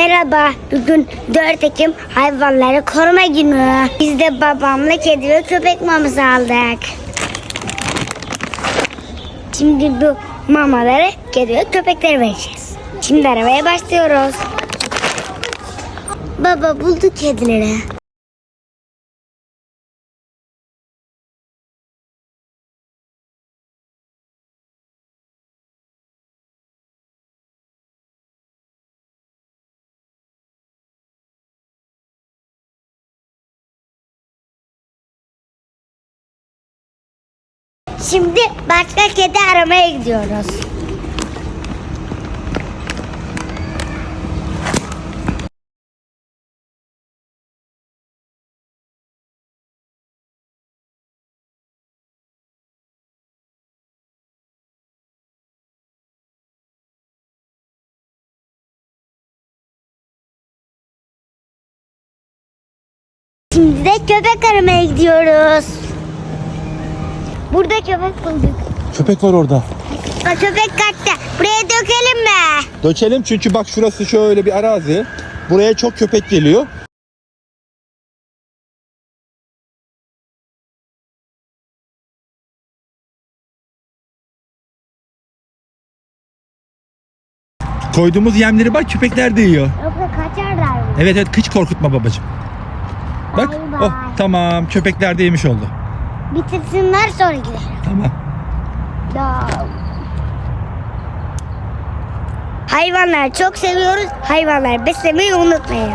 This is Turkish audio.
Merhaba, bugün 4 Ekim Hayvanları Koruma Günü. Biz de babamla kedi ve köpek maması aldık. Şimdi bu mamaları kedi ve köpeklere vereceğiz. Şimdi arabaya başlıyoruz. Baba bulduk kedileri. Şimdi başka kedi aramaya gidiyoruz. Şimdi de köpek aramaya gidiyoruz. Burada köpek bulduk. Köpek var orada. Aa, köpek kaçtı. Buraya dökelim mi? Dökelim çünkü bak şurası şöyle bir arazi. Buraya çok köpek geliyor. Koyduğumuz yemleri bak köpekler de yiyor. Yoksa kaçarlar mı? Evet evet kıç korkutma babacığım. Bak Bay bay. oh tamam köpekler de yemiş oldu. Bitirsinler sonra gidelim. Tamam. Ya. Hayvanları çok seviyoruz. Hayvanları beslemeyi unutmayın.